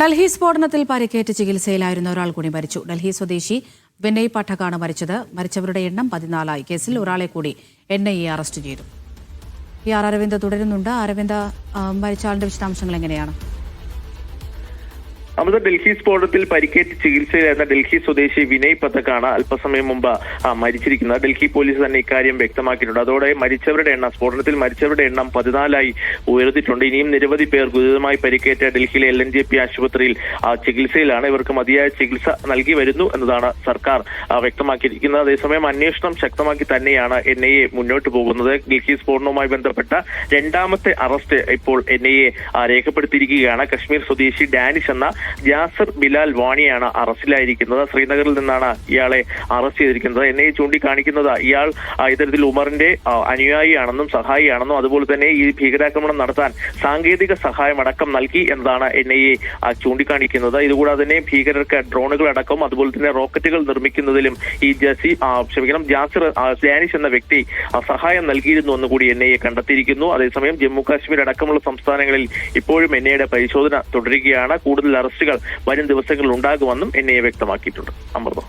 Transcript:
ഡൽഹി സ്ഫോടനത്തിൽ പരിക്കേറ്റ് ചികിത്സയിലായിരുന്ന ഒരാൾ കൂടി മരിച്ചു. ഡൽഹി സ്വദേശി വിനയ് പാഠക്കാണ് മരിച്ചത്. മരിച്ചവരുടെ എണ്ണം പതിനാലായി. കേസിൽ ഒരാളെ കൂടി എൻ ഐ എ അറസ്റ്റ് ചെയ്തു. പി ആർ അരവിന്ദ് തുടരുന്നുണ്ട്. അരവിന്ദ് മരിച്ച ആളുടെ വിശദാംശങ്ങൾ എങ്ങനെയാണ്? അമൃത ഡൽഹി സ്ഫോടനത്തിൽ പരിക്കേറ്റ് ചികിത്സയിലായിരുന്ന ഡൽഹി സ്വദേശി വിനയ് പഥക്കാണ് അല്പസമയം മുമ്പ് മരിച്ചിരിക്കുന്നത്. ഡൽഹി പോലീസ് തന്നെ ഇക്കാര്യം വ്യക്തമാക്കിയിട്ടുണ്ട്. അതോടെ മരിച്ചവരുടെ എണ്ണം സ്ഫോടനത്തിൽ മരിച്ചവരുടെ എണ്ണം പതിനാലായി ഉയർന്നിട്ടുണ്ട്. ഇനിയും നിരവധി പേർ ഗുരുതരമായി പരിക്കേറ്റ ഡൽഹിയിലെ എൽ എൻ ജെ പി ആശുപത്രിയിൽ ചികിത്സയിലാണ്. ഇവർക്ക് മതിയായ ചികിത്സ നൽകി വരുന്നു എന്നതാണ് സർക്കാർ വ്യക്തമാക്കിയിരിക്കുന്നത്. അതേസമയം അന്വേഷണം ശക്തമാക്കി തന്നെയാണ് എൻ ഐ എ മുന്നോട്ട് പോകുന്നത്. ഡൽഹി സ്ഫോടനവുമായി ബന്ധപ്പെട്ട രണ്ടാമത്തെ അറസ്റ്റ് ഇപ്പോൾ എൻ ഐ എ രേഖപ്പെടുത്തിയിരിക്കുകയാണ്. കശ്മീർ സ്വദേശി ഡാനിഷ് എന്ന ജാസർ ബിലാൽ വാണിയാണ് അറസ്റ്റിലായിരിക്കുന്നത്. ശ്രീനഗറിൽ നിന്നാണ് ഇയാളെ അറസ്റ്റ് ചെയ്തിരിക്കുന്നത്. എന്നെ ചൂണ്ടിക്കാണിക്കുന്നത് ഇയാൾ ഇത്തരത്തിൽ ഉമറിന്റെ അനുയായിയാണെന്നും സഹായിയാണെന്നും അതുപോലെ തന്നെ ഈ ഭീകരാക്രമണം നടത്താൻ സാങ്കേതിക സഹായം അടക്കം നൽകി എന്നതാണ് എൻ ഐ എ ചൂണ്ടിക്കാണിക്കുന്നത്. ഇതുകൂടാതെ തന്നെ ഭീകരർക്ക് ഡ്രോണുകൾ അടക്കം അതുപോലെ തന്നെ റോക്കറ്റുകൾ നിർമ്മിക്കുന്നതിലും ഈ ജസി ക്ഷമിക്കണം ജാസിർ ജാനിഷ് എന്ന വ്യക്തി സഹായം നൽകിയിരുന്നു എന്ന് കൂടി എൻ ഐ എ കണ്ടെത്തിയിരിക്കുന്നു. അതേസമയം ജമ്മു കാശ്മീർ അടക്കമുള്ള സംസ്ഥാനങ്ങളിൽ ഇപ്പോഴും എൻ ഐയുടെ പരിശോധന തുടരുകയാണ്. കൂടുതൽ അറസ്റ്റുകൾ വരും ദിവസങ്ങളിൽ ഉണ്ടാകുമെന്നും എൻ ഐ എ വ്യക്തമാക്കിയിട്ടുണ്ട്. അമൃത.